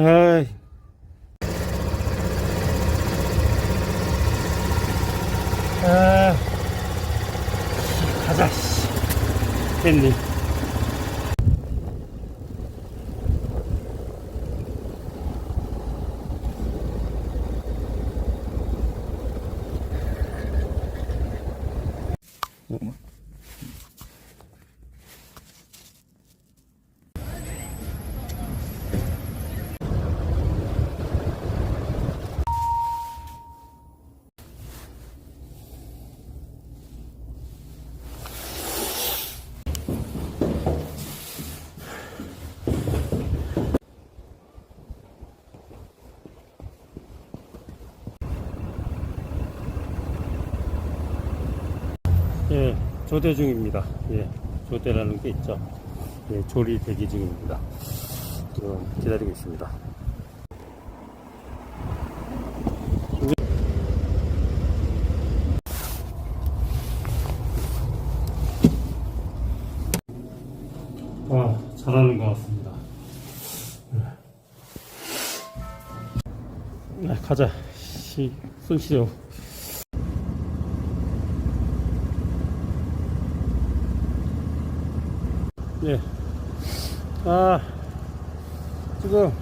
아이. 아, 가자, 씨. 됐니? 예, 조대 중입니다. 예, 조대라는 게 있죠. 예, 조리 대기 중입니다. 지금 기다리고 있습니다. 와, 잘하는 것 같습니다. 네, 가자. 씨, 손 시려. 예. 아, 지금,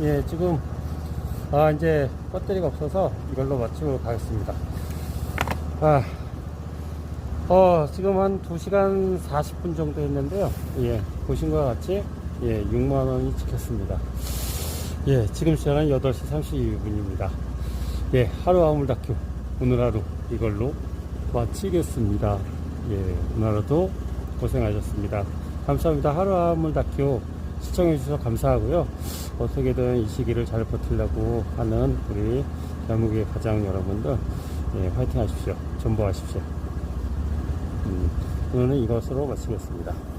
예, 지금, 아, 이제 배터리가 없어서 이걸로 마치고 가겠습니다. 아, 어, 지금 한 2시간 40분 정도 했는데요. 예, 보신 것 같이, 예, 6만원이 찍혔습니다. 예, 지금 시간은 8시 32분입니다. 예, 하루 아물 다큐, 오늘 하루 이걸로 마치겠습니다. 예, 오늘 하루도 고생하셨습니다. 감사합니다. 하루 아물 다큐 시청해주셔서 감사하고요. 어떻게든 이 시기를 잘 버티려고 하는 우리 대한민국의 가장 여러분들, 예, 화이팅 하십시오. 전보하십시오. 음, 오늘은 이것으로 마치겠습니다.